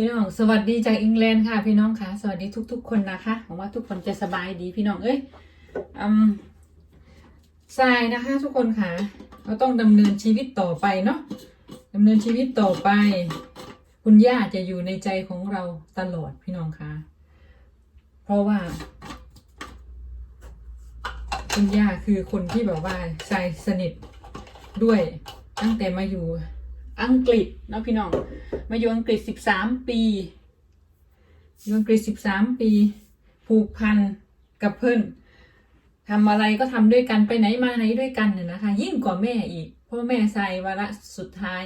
พี่น้องสวัสดีจากอังกฤษค่ะ พี่น้องค่ะสวัสดีทุก ๆ คนนะคะหวังว่าทุกคนจะสบายดีพี่น้องเอ้ยอืมทรายนะคะทุกคนค่ะเราต้องดำเนินชีวิตต่อไปเนาะดำเนินชีวิตต่อไป คุณย่าจะอยู่ในใจของเราตลอดพี่น้องค่ะ เพราะว่า คุณย่าคือคนที่แบบว่าทรายสนิทด้วยตั้งแต่มาอยู่ อังกฤษเนาะพี่น้อง มาอยู่อังกฤษสิบสามปี อยู่อังกฤษสิบสามปี ผูกพันกับเพื่อนทำอะไรก็ทำด้วยกันไปไหนมาไหนด้วยกันเนี่ยนะคะ ยิ่งกว่าแม่อีก เพราะแม่ทรายวาระสุดท้าย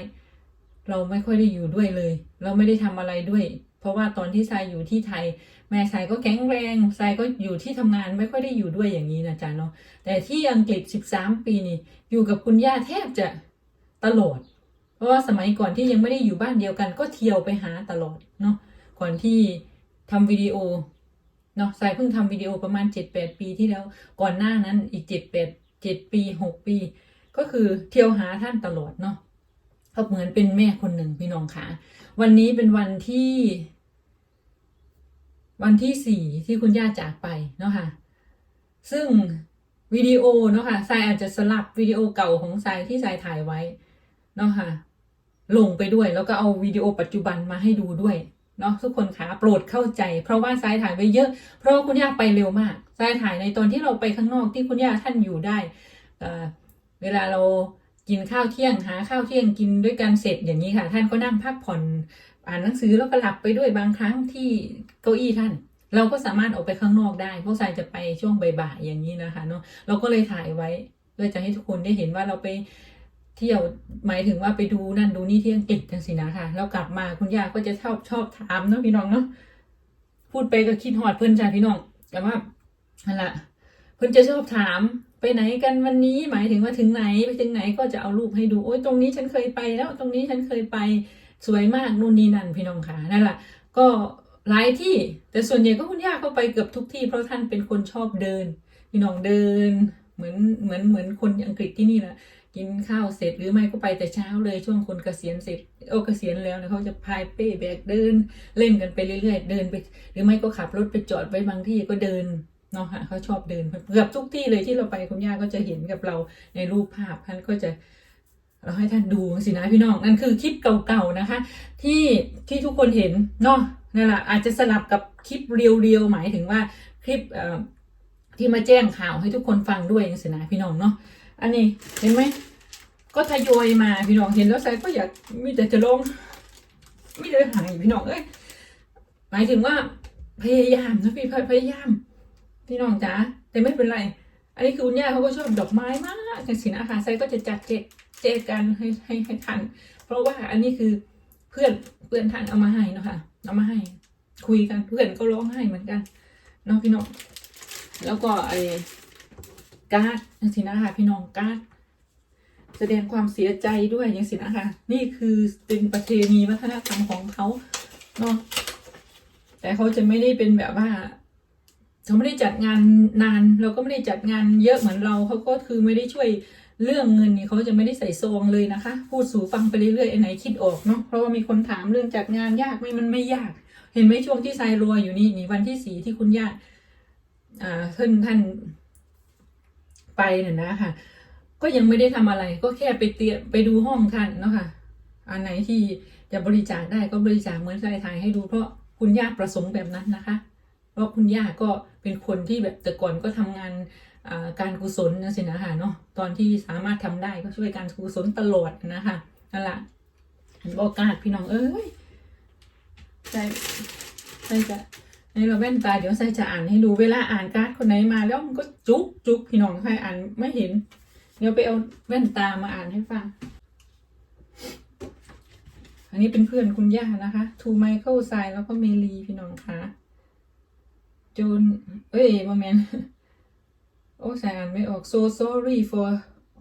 เราไม่ค่อยได้อยู่ด้วยเลย เราไม่ได้ทำอะไรด้วย เพราะว่าตอนที่ทรายอยู่ที่ไทย แม่ทรายก็แข็งแรงทรายก็อยู่ที่ทำงานไม่ค่อยได้อยู่ด้วยอย่างนี้นะจ๊ะเนาะแต่ที่อังกฤษ 13 ปีนี่อยู่กับคุณย่าแทบจะตลอด ราะว่าสมัยก่อนที่ยังไม่ได้อยู่บ้านเดียวกัน ก็เที่ยวไปหาตลอดเนาะก่อนที่ทำวิดีโอเนาะสายเพิ่งทำวิดีโอประมาณ 7-8 ปีที่แล้ว ก่อนหน้านั้นอีก 7-8 7 ปี 6 ปี ก็คือเที่ยวหาท่านตลอดเนาะก็เหมือนเป็นแม่คนหนึ่งพี่น้องค่ะ วันนี้เป็นวันที่ วันที่สี่ที่คุณย่าจากไปเนาะค่ะ ซึ่งวิดีโอเนาะค่ะทรายอาจจะสลับวิดีโอเก่าของทรายที่ทรายถ่ายไว้เนาะค่ะ ลงไปด้วย แล้วก็เอาวิดีโอปัจจุบันมาให้ดูด้วยเนาะทุกคนคะโปรดเข้าใจ เพราะว่าทรายถ่ายไว้เยอะ เพราะาคุณย่าไปเร็วมากทรายถ่ายในตอนที่เราไปข้างนอกที่คุณย่าท่านอยู่ได้เเวลาเรากินข้าวเที่ยงหาข้าวเที่ยงกินด้วยกันเสร็จอย่างนี้ค่ะ ท่านก็นั่งพักผ่อนอ่านหนังสือแล้วก็หลับไปด้วยบางครั้งที่เก้าอี้ท่าน เราก็สามารถออกไปข้างนอกได้เพราะทรายจะไปช่วงบ่ายๆอย่างนี้นะคะเนาะเราก็เลยถ่ายไว้เพื่อจะให้ทุกคนได้เห็นว่าเราไป เที่ยวหมายถึงว่าไปดูนั่นดูนี่ที่อังกฤษจังสินะค่ะแล้วกลับมาคุณย่าก็จะชอบชอบถามเนาะพี่น้องเนาะพูดไปก็คิดหอดเพื่อนจ้าพี่น้องแต่ว่านั่นแหละเพื่อนจะชอบถามไปไหนกันวันนี้หมายถึงว่าถึงไหนไปถึงไหนก็จะเอารูปให้ดูโอ้ยตรงนี้ฉันเคยไปแล้ว ตรงนี้ฉันเคยไปสวยมากนู่นนี่นั่นพี่น้องค่ะนั่นแหละก็หลายที่แต่ส่วนใหญ่ก็คุณย่าเข้าไปเกือบทุกที่เพราะท่านเป็นคนชอบเดิน พี่น้องเดิน เหมือนเหมือนเหมือนคนอังกฤษที่นี่แหละ กินข้าวเสร็จหรือไม่ก็ไปแต่เช้าเลยช่วงคนเกษียณเสร็จโอ้เกษียณแล้วเนี่ยเขาจะพายเป้แบกเดิน เล่นกันไปเรื่อยๆเดินไป หรือไม่ก็ขับรถไปจอดไว้บางที่ก็เดินเนาะค่ะเขาชอบเดินเกือบทุกที่เลยที่เราไปคุณย่าก็จะเห็นกับเราในรูปภาพท่านก็จะเราให้ท่านดูสินะพี่น้องนั่นคือคลิปเก่าๆนะคะ ที่ที่ทุกคนเห็นเนาะนั่นแหละอาจจะสลับกับคลิปเรียวๆหมายถึงว่าคลิปที่มาแจ้งข่าวให้ทุกคนฟังด้วยสินะพี่น้องเนาะ อันนี้เห็นไหม ก็ทยอยมาพี่น้องเห็นแล้วใส่ก็อยากมีแต่จะลงไม่ได้หายพี่น้องเอ้ยหมายถึงว่าพยายามนะพี่พยายามพี่น้องจ๋าแต่ไม่เป็นไร อันนี้คือคุณย่าเขาก็ชอบดอกไม้มากกันสินะคะไซก็จะจัดเจเจกันให้ให้ให้ทัน เพราะว่าอันนี้คือเพื่อนเพื่อนท่านเอามาให้เนาะค่ะเอามาให้ คุยกันเพื่อนก็ร้องไห้เหมือนกันเนาะพี่น้องแล้วก็ไอ การ์ดย่างสินะคะพี่น้องการ์ดแสดงความเสียใจด้วยย่างสินะคะนี่คือเป็นประเพณีวัฒนธรรมของเขาเนาะแต่เขาจะไม่ได้เป็นแบบว่าเขาไม่ได้จัดงานนาน เราก็ไม่ได้จัดงานเยอะเหมือนเราเขาก็คือไม่ได้ช่วยเรื่องเงินนี่เขาจะไม่ได้ใส่ซองเลยนะคะ พูดสู่ฟังไปเรื่อยๆไอ้ไหนคิดออกเนาะเพราะว่ามีคนถามเรื่องจัดงานยากไหมมันไม่ยาก เห็นไหมช่วงที่ทรายรัวอยู่นี่นี่วันที่สี่ที่คุณย่าอ่าท่านท่าน ไปเนี่ยนะค่ะ ก็ยังไม่ได้ทำอะไร ก็แค่ไปเตรียมไปดูห้องท่านเนาะค่ะ อันไหนที่จะบริจาคได้ก็บริจาคเหมือนทรายถ่ายให้ดูเพราะคุณย่าประสงค์แบบนั้นนะคะ เพราะคุณย่าก็เป็นคนที่แบบแต่ก่อนก็ทำงานการกุศลนะสินะคะเนาะตอนที่สามารถทำได้ก็ช่วยการกุศลตลอดนะคะนั่นแหละบอกกาดพี่น้องเอ้ยใช่ใช่จะ นี่เราแว่นตาเดี๋ยวใส่จะอ่านให้ดูเวลาอ่านการ์ดคนไหนมาแล้วมันก็จุกจุกพี่น้องใครอ่านไม่เห็น เดี๋ยวไปเอาแว่นตามาอ่านให้ฟัง อันนี้เป็นเพื่อนคุณย่านะคะทูไมเคิลไซแล้วก็เมลีพี่น้องคะจูนเอ้ยโมเมนโอ้ใส่อ่านไม่ออก so sorry for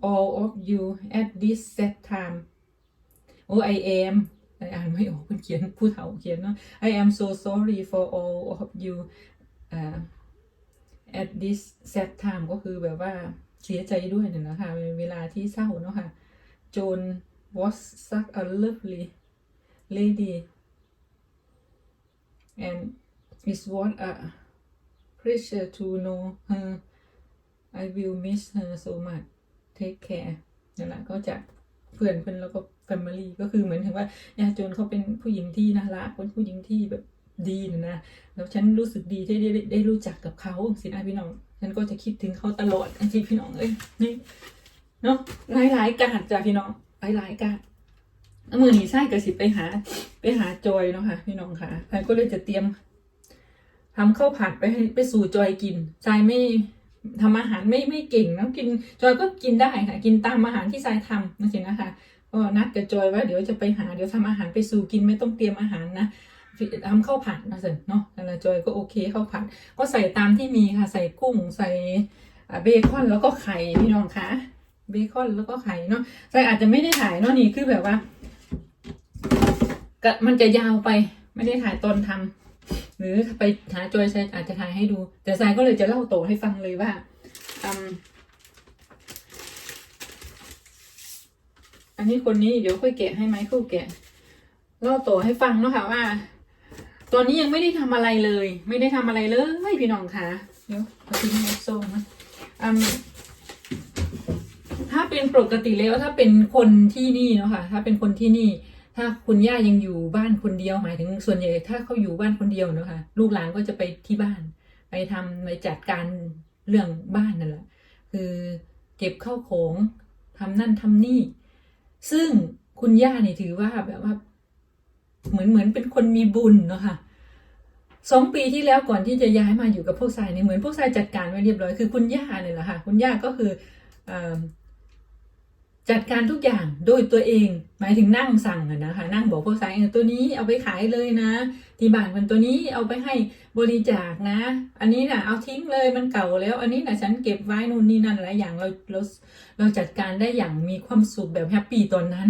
all of you at this set time โอ้ I am ใส่อ่านไม่ออกเพื่อนเขียนผู้เฒ่าเขียนเนา I am so sorry for all of you uh, at this sad time ก็คือแบบว่าเสียใจด้วยเนี่ยนะคะเวลาที่เศร้าเนาะค่ะ Joan was such a lovely lady and it's what a pleasure to know her I will miss her so much take care นั่นแหละก็จากเพื่อนเพื่อนแล้วก็ family ก็คือเหมือนถึงว่ายาจนเขาเป็นผู้หญิงที่น่ารักเป็นผู้หญิงที่แบบดีนะนะแล้วฉันรู้สึกดีที่ได้ได้ได้รู้จักกับเขาสินะพี่น้องฉันก็จะคิดถึงเขาตลอดจริงพี่น้องเอ้ยนี่เนาะหลายหลายการจ้ะพี่น้องหลายหลายการเมือหนีไส้กระสิบไปหา ไปหาจอยเนาะค่ะพี่น้องค่ะใครก็เลยจะเตรียมทำข้าวผัดไปให้ไปสู่จอยกินจายไม่ทำอาหารไม่ไม่เก่งเนอะกิน จอยก็กินได้ค่ะ กินตามอาหารที่จายทำนะสินะคะ ก็นัดกับจอยว่าเดี๋ยวจะไปหาเดี๋ยวทำอาหารไปสู่กินไม่ต้องเตรียมอาหารนะทำข้าวผัดนะสิเนาะแล้วจอยก็โอเคข้าวผัด ก็ใส่ตามที่มีค่ะใส่กุ้งใส่เบคอนแล้วก็ไข่พี่น้องคะเบคอนแล้วก็ไข่เนาะใส่อาจจะไม่ได้ถ่ายเนาะนี่คือแบบว่ามันจะยาวไปไม่ได้ถ่ายตอนทำหรือไปหาจอยใส่อาจจะถ่ายให้ดู แต่ทรายก็เลยจะเล่าโตให้ฟังเลยว่า อันนี้คนนี้เดี๋ยวค่อยแกะให้ไหมคู่แกะเล่าโตให้ฟังเนาะค่ะว่า ตอนนี้ยังไม่ได้ทำอะไรเลย ไม่ได้ทำอะไรเลยพี่น้องคะเดี๋ยวเอาทิ้งไว้ส้มนะอืมถ้าเป็นปกติแล้วถ้าเป็นคนที่นี่เนาะค่ะ ถ้าเป็นคนที่นี่ ถ้าคุณย่ายังอยู่บ้านคนเดียวหมายถึงส่วนใหญ่ ถ้าเขาอยู่บ้านคนเดียวเนาะค่ะลูกหลานก็จะไปที่บ้าน ไปทำไปจัดการเรื่องบ้านนั่นแหละคือเก็บข้าวของทำนั่นทำนี่ ซึ่งคุณย่าเนี่ยถือว่าแบบว่าเหมือนเหมือนเป็นคนมีบุญเนาะค่ะสองปีที่แล้วก่อนที่จะย้ายมาอยู่กับพวกทรายเนี่ยเหมือนพวกทรายจัดการไว้เรียบร้อยคือคุณย่าเนี่ยแหละค่ะคุณย่าก็คืออ จัดการทุกอย่างโดยตัวเอง หมายถึงนั่งสั่งนะคะ นั่งบอกพวกทรายตัวนี้เอาไปขายเลยนะที่บ้านมันตัวนี้เอาไปให้บริจาคนะ อันนี้น่ะเอาทิ้งเลยมันเก่าแล้ว อันนี้น่ะฉันเก็บไว้นู่นนี่นั่นหลายอย่างเราเราเราจัดการได้อย่างมีความสุขแบบแฮปปี้ตอนนั้น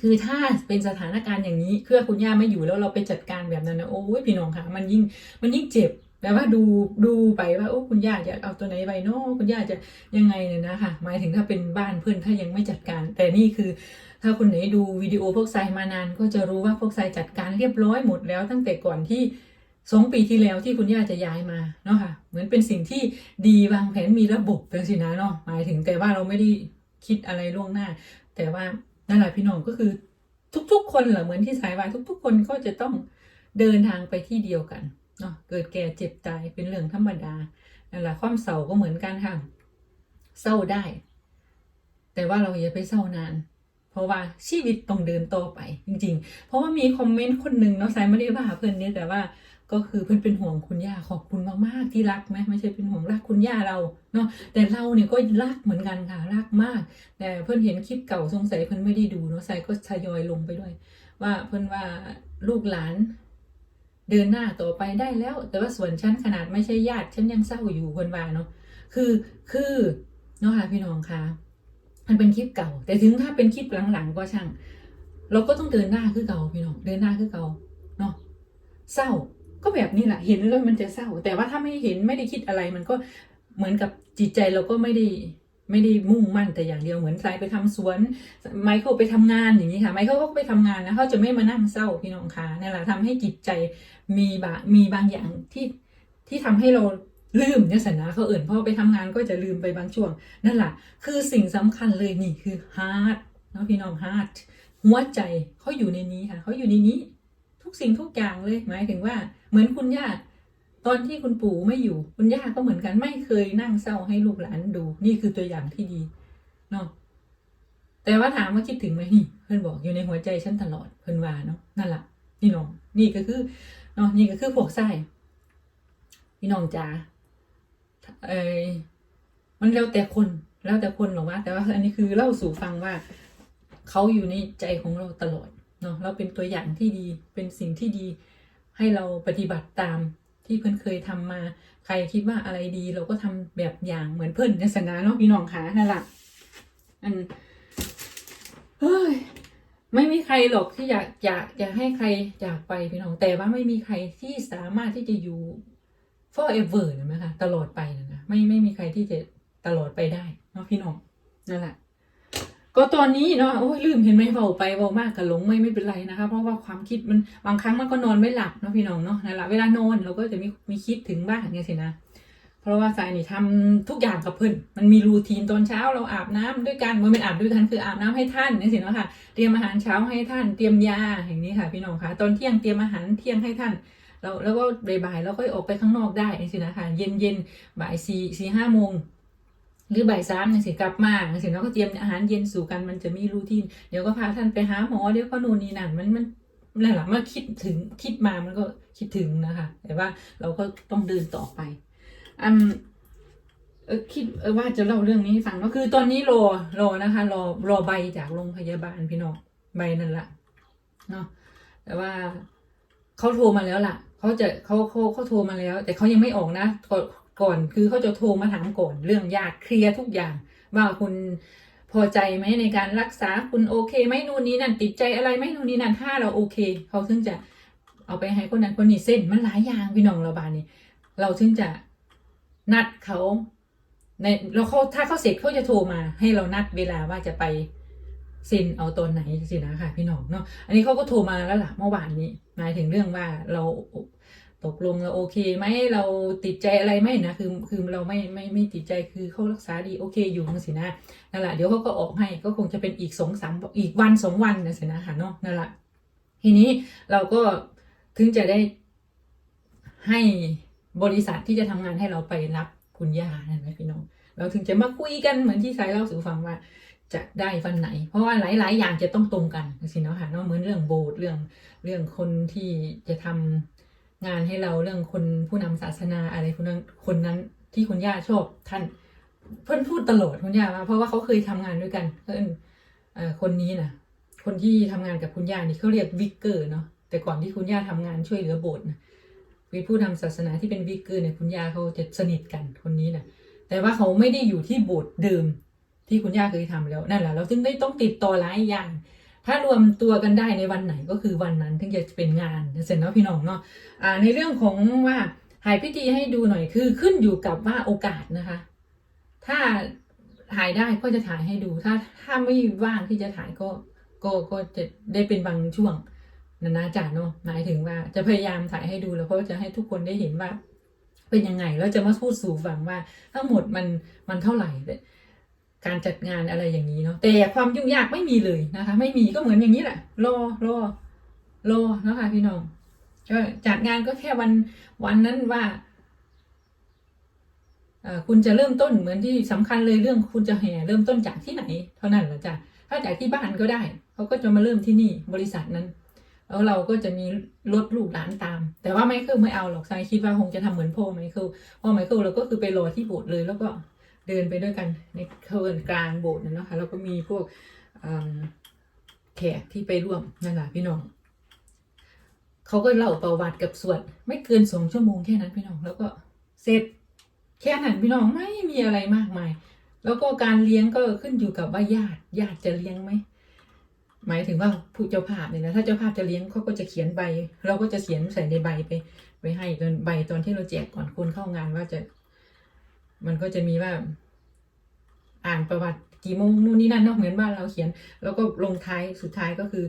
คือถ้าเป็นสถานการณ์อย่างนี้เครือคุณย่าไม่อยู่แล้วเราไปจัดการแบบนั้นนะโอ้ยพี่น้องค่ะมันยิ่งมันยิ่งเจ็บ แปลว่าดูดูไปว่าโอ้คุณย่าจะเอาตัวไหนไปเนาะคุณย่าจะยังไงเนี่ยนะคะหมายถึงถ้าเป็นบ้านเพื่อนถ้ายังไม่จัดการ แต่นี่คือ ถ้าคนไหนดูวิดีโอพวกไซมานาน ก็จะรู้ว่าพวกไซจัดการเรียบร้อยหมดแล้ว ตั้งแต่ก่อนที่สองปีที่แล้วที่คุณย่าจะย้ายมาเนาะค่ะเหมือนเป็นสิ่งที่ดีวางแผนมีระบบเป็นสินะเนาะหมายถึงแต่ว่าเราไม่ได้คิดอะไรล่วงหน้า แต่ว่านั่นแหละพี่น้องก็คือทุกๆ คนเหรอเหมือนที่สายว่าทุก ๆ คนก็จะต้องเดินทางไปที่เดียวกัน เนาะเกิดแก่เจ็บตายเป็นเรื่องธรรมดานั่นแหละความเศร้าก็เหมือนกันค่ะเศร้าได้ แต่ว่าเราอย่าไปเศร้านาน เพราะว่าชีวิตต้องเดินต่อไป จริง ๆ เพราะว่ามีคอมเมนต์คนหนึ่งเนาะสายไม่ได้ว่าเพื่อนเนี่ยแต่ว่าก็คือเพื่อนเป็นห่วงคุณย่าขอบคุณมากๆที่รักไหมไม่ใช่เป็นห่วงรักคุณย่าเราเนาะแต่เราเนี่ยก็รักเหมือนกันค่ะรักมาก แต่เพื่อนเห็นคลิปเก่าสงสัยเพื่อนไม่ได้ดูเนาะใส่ก็ทยอยลงไปด้วย ว่าเพื่อนว่าลูกหลาน เดินหน้าต่อไปได้แล้ว แต่ว่าส่วนฉันขนาดไม่ใช่ญาติฉันยังเศร้าอยู่เพื่อนว่าเนาะคือคือเนาะค่ะพี่น้องคะมันเป็นคลิปเก่า แต่ถึงถ้าเป็นคลิปหลังๆก็ช่าง เราก็ต้องเดินหน้าคือเก่าพี่น้องเดินหน้าคือเก่าเนาะเศร้าก็แบบนี้แหละเห็นแล้วมันจะเศร้า แต่ว่าถ้าไม่เห็นไม่ได้คิดอะไรมันก็เหมือนกับจิตใจเราก็ไม่ได้ ไม่ได้มุ่งมั่นแต่อย่างเดียวเหมือนใครไปทำสวน ไมเคิลไปทำงานอย่างนี้ค่ะ ไมเคิลก็ไปทำงานนะเขาจะไม่มานั่งเศร้าพี่น้องคะนั่นแหละทำให้จิตใจมีบางมีบางอย่างที่ที่ทำให้เราลืมเนี่ยสันนะเขาเอื่นพอไปทำงานก็จะลืมไปบางช่วง นั่นแหละคือสิ่งสำคัญเลยนี่คือฮาร์ดเนาะพี่น้องฮาร์ดหัวใจเขาอยู่ในนี้ค่ะเขาอยู่ในนี้ ทุกสิ่งทุกอย่างเลยหมายถึงว่าเหมือนคุณย่า ตอนที่คุณปู่ไม่อยู่ คุณย่าก็เหมือนกัน ไม่เคยนั่งเศร้าให้ลูกหลานดู นี่คือตัวอย่างที่ดีเนาะแต่ว่าถามว่าคิดถึงไหมนี่ เพื่อนบอกอยู่ในหัวใจฉันตลอดเพื่อนว่าเนาะนั่นแหละนี่น้องนี่ก็คือเนาะนี่ก็คือพวกไส้พี่น้องจ๋าเอ้ยมันแล้วแต่คนแล้วแต่คนหรอกว่า แต่ว่าอันนี้คือเล่าสู่ฟังว่าเขาอยู่ในใจของเราตลอดเนาะเราเป็นตัวอย่างที่ดีเป็นสิ่งที่ดีให้เราปฏิบัติตาม ที่เพื่อนเคยทำมา ใครคิดว่าอะไรดี เราก็ทำแบบอย่างเหมือนเพื่อนในสนาเนาะพี่น้องคะนั่นแหละอันเฮ้ยไม่มีใครหรอกที่อยากอยากอยากให้ใครจากไปพี่น้องแต่ว่าไม่มีใครที่สามารถที่จะอยู่ forever นะคะตลอดไปนะนะไม่ไม่มีใครที่จะตลอดไปได้เนาะพี่น้องนั่นแหละ ก็ตอนนี้เนาะโอ้ยลืมเห็นไหมเบาไปเบามากกับหลงไม่ไม่เป็นไรนะคะ เพราะว่าความคิดมันบางครั้งมันก็นอนไม่หลับเนาะพี่น้องเนาะนั่นแหละเวลานอนเราก็จะมีมีคิดถึงบ้างไงสินะเพราะว่าสายนี่ทำทุกอย่างกับเพื่อนมันมีรูทีนตอนเช้าเราอาบน้ำด้วยกันมันเป็นอาบด้วยกันคืออาบน้ำให้ท่านนี่สิเนาะค่ะเตรียมอาหารเช้าให้ท่านเตรียมยาอย่างนี้ค่ะ พี่น้องคะตอนเที่ยงเตรียมอาหารเที่ยงให้ท่านแล้วแล้วก็บ่ายๆเราก็ออกไปข้างนอกได้นี่สินะคะเย็นเย็นบ่ายสี่สี่ห้าโมง หรือบ่ายสามนี่สิกลับมานี่สิเราก็เตรียมอาหารเย็นสู่กันมันจะมีรูทีนเดี๋ยวก็พาท่านไปหาหมอเดี๋ยวก็นู่นนี่นั่นมันมันนั่นแหละเมื่อคิดถึงคิดมามันก็คิดถึงนะคะ แต่ว่าเราก็ต้องเดินต่อไปอืมเออคิดว่าจะเล่าเรื่องนี้ให้ฟังก็คือตอนนี้รอรอนะคะ รอรอใบจากโรงพยาบาลพี่น้องใบนั่นแหละเนาะแต่ว่าเขาโทรมาแล้วล่ะเขาจะเขาเขาเขาโทรมาแล้ว แต่เขายังไม่ออกนะ ก่อน คือเขาจะโทรมาถามก่อน เรื่องยาเคลียร์ทุกอย่าง ว่าคุณพอใจไหมในการรักษาคุณโอเคไหมนู่นนี่นั่นติดใจอะไรไหมนู่นนี่นั่นถ้าเราโอเคเขาถึงจะเอาไปให้คนนั้นคนนี้เส้นมันหลายอย่างพี่น้องเราบานนี่เราถึงจะนัดเขาในเราเขาถ้าเขาเสร็จเขาจะโทรมา ให้เรานัดเวลาว่าจะไปเซ็นเอาตอนไหนสินะค่ะ พี่น้องเนาะอันนี้เขาก็โทรมาแล้วล่ะเมื่อวานนี้หมายถึงเรื่องว่าเรา ตกลงเราโอเคไหมเราติดใจอะไรไหมนะคือคือเราไม่ไม่ไม่ติดใจคือเขารักษาดีโอเคอยู่สินะนั่นแหละเดี๋ยวเขาก็ออกให้ก็คงจะเป็นอีกสองสามอีกวันสองวันนะสินะค่ะเนาะนั่นแหละทีนี้เราก็ถึงจะได้ให้บริษัทที่จะทำงานให้เราไปรับคุณย่านั่นไหมพี่น้องเราถึงจะมาคุยกันเหมือนที่สายเล่าสู่ฟังว่าจะได้วันไหน เพราะว่าหลาย ๆ อย่างจะต้องตรงกันสิเนาะค่ะเนาะเหมือนเรื่องโบสถ์เรื่องเรื่องคนที่จะทำ งานให้เราเรื่องคนผู้นำศาสนาอะไรคนนั้นคนนั้นที่คุณย่าชอบท่าน เพื่อนพูดตลอดคุณย่าว่าเพราะว่าเขาเคยทำงานด้วยกันเพื่อนคนนี้นะคนที่ทำงานกับคุณย่านี่เขาเรียกวิกเกอร์เนาะแต่ก่อนที่คุณย่าทำงานช่วยเหลือโบสถ์นะมีผู้นำศาสนาที่เป็นวิกเกอร์เนี่ยคุณย่าเขาจะสนิทกันคนนี้นะแต่ว่าเขาไม่ได้อยู่ที่โบสถ์เดิมที่คุณย่าเคยทำแล้วนั่นแหละเราจึงได้ต้องติดต่อหลายอย่าง ถ้ารวมตัวกันได้ในวันไหนก็คือวันนั้นถึงจะเป็นงานเสร็จแล้วพี่น้องเนาะอ่าในเรื่องของว่าถ่ายพิธีให้ดูหน่อยคือขึ้นอยู่กับว่าโอกาสนะคะ ถ้าถ่ายได้ก็จะถ่ายให้ดู ถ้าถ้าไม่ว่างที่จะถ่ายก็ก็ก็จะได้เป็นบางช่วงนะนะจ่าเนาะหมายถึงว่าจะพยายามถ่ายให้ดูแล้วเพราะจะให้ทุกคนได้เห็นว่า เป็นยังไงแล้วจะมาพูดสู่ฟังว่า ทั้งหมดมันมันเท่าไหร่ การจัดงานอะไรอย่างนี้เนาะแต่ความยุ่งยากไม่มีเลยนะคะ ไม่มีก็เหมือนอย่างนี้แหละรอรอรอนะคะพี่น้องก็จัดงานก็แค่วันวันนั้นว่าคุณจะเริ่มต้นเหมือนที่สำคัญเลยเรื่องคุณจะแห่เริ่มต้นจากที่ไหน เท่านั้นแหละจ้ะถ้าจากที่บ้านก็ได้เขาก็จะมาเริ่มที่นี่บริษัทนั้น แล้วเราก็จะมีรถลูกหลานตาม แต่ว่าไมเคิลไม่เอาหรอกทรายคิดว่าคงจะทำเหมือนพ่อไมเคิลพ่อไมเคิลเราก็คือไปรอที่โบสถ์เลยแล้วก็ เดินไปด้วยกันในเคินกลางโบสถ์นะเนาะค่ะแล้วก็มีพวกแขกที่ไปร่วมนั่นแหละพี่น้องเขาก็เล่าประวัติกับสวด ไม่เกินสองชั่วโมงแค่นั้นพี่น้อง แล้วก็เสร็จแค่นั้นพี่น้องไม่มีอะไรมากมาย แล้วก็การเลี้ยงก็ขึ้นอยู่กับว่าญาติญาติจะเลี้ยงไหมหมายถึงว่าผู้เจ้าภาพเนี่ยนะถ้าเจ้าภาพจะเลี้ยงเขาก็จะเขียนใบ เราก็จะเขียนใส่ในใบไปไปให้ตอนใบตอนที่เราแจกก่อนคนเข้างานว่าจะ มันก็จะมีว่า อ่านประวัติกี่โมงนู่นนี่นั่นเนอกเหมือนบ้านเราเขียน แล้วก็ลงท้ายสุดท้ายก็คือ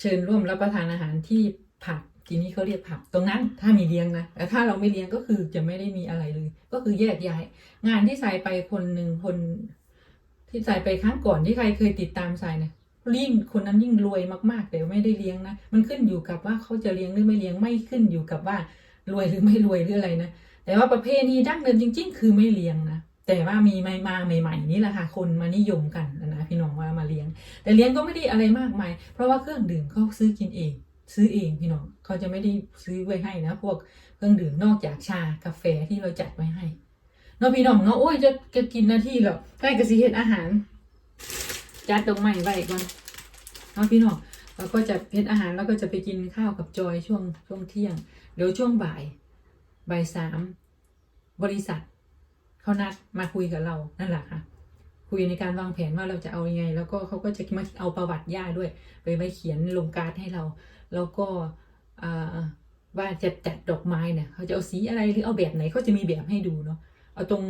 เชิญร่วมรับประทานอาหารที่ผับทีนี้เขาเรียกผับตรงนั้น ถ้ามีเลี้ยงนะแต่ถ้าเราไม่เลี้ยงก็คือจะไม่ได้มีอะไรเลย ก็คือแยกย้าย งานที่ใส่ไปคนหนึ่งคน ที่ใส่ไปครั้งก่อนที่ใครเคยติดตามใส่เนี่ยยิ่งคนนั้นยิ่งรวยมากๆแต่ไม่ได้เลี้ยงนะมันขึ้นอยู่กับว่าเขาจะเลี้ยงหรือไม่เลี้ยงไม่ขึ้นอยู่กับว่ารวยหรือไม่รวยหรืออะไรนะ แต่ว่าประเภทนี้ดั้งเดิมจริง ๆ คือไม่เลี้ยงนะแต่ว่ามีมามาใหม่ๆนี่แหละค่ะคนมานิยมกันนะพี่น้องว่ามาเลี้ยง แต่เลี้ยงก็ไม่ได้อะไรมากมาย เพราะว่าเครื่องดื่มเขาซื้อกินเอง ซื้อเองพี่น้องเขาจะไม่ได้ซื้อไว้ให้นะ พวกเครื่องดื่มนอกจากชากาแฟที่เราจัดไว้ให้เนาะพี่น้องเนาะโอ้ยจะจะกินนาทีแล้วใกล้กระสีเห็ดอาหารจัดดอกไม้ไว้ก่อนเนาะพี่น้องเราก็จะเฮ็ดอาหารแล้วก็จะไปกินข้าวกับจอยช่วงช่วงเที่ยงเดี๋ยวช่วงบ่าย บ่ายสามบริษัทเขานัดมาคุยกับเรานั่นแหละค่ะ คุยในการวางแผนว่าเราจะเอายังไง แล้วก็เขาก็จะมาเอาประวัติย่าด้วย ไปไว้เขียนลงการ์ดให้เรา แล้วก็ว่าจะจัดดอกไม้เนี่ยเขาจะเอาสีอะไรหรือเอาแบบไหนเขาจะมีแบบให้ดูเนาะเอาตรง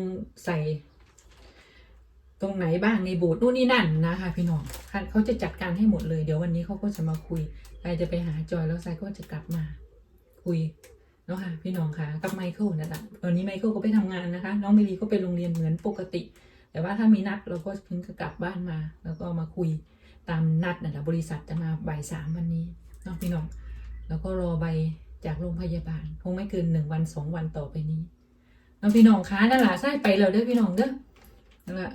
ใส่ ตรงไหนบ้างในโบสถ์นู่นนี่นั่นนะคะพี่น้องเขาจะจัดการให้หมดเลย เดี๋ยววันนี้เขาก็จะมาคุยใครจะไปหาจอยแล้วไซก็จะกลับมาคุย เนาะค่ะพี่น้องค่ะกับไมเคิลนั่นแหละตอนนี้ไมเคิลก็ไปทำงานนะคะ น้องเมลีก็ไปโรงเรียนเหมือนปกติ แต่ว่าถ้ามีนัดเราก็เพิ่งจะกลับบ้านมา แล้วก็มาคุยตามนัดนั่นแหละบริษัทจะมาบ่ายสามวันนี้เนาะพี่น้อง แล้วก็รอใบจากโรงพยาบาลคงไม่เกินหนึ่งวันสองวันต่อไปนี้เนาะพี่น้องคะนั่นแหละใช่ไปแล้วเด้อพี่น้องเด้อนั่นแหละ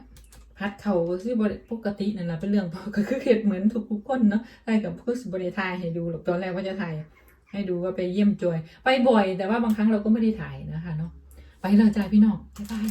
พัดเขาที่บริปกตินั่นแหละเป็นเรื่องก็คือเหตุเหมือนทุกคนเนาะใช่กับพุสบริทายให้ดูหรอกตอนแรกว่าจะถ่าย ให้ดูว่าไปเยี่ยมจอย ไปบ่อย แต่ว่าบางครั้งเราก็ไม่ได้ถ่ายนะคะเนาะไปเลยจ้าพี่น้องบ๊ายบาย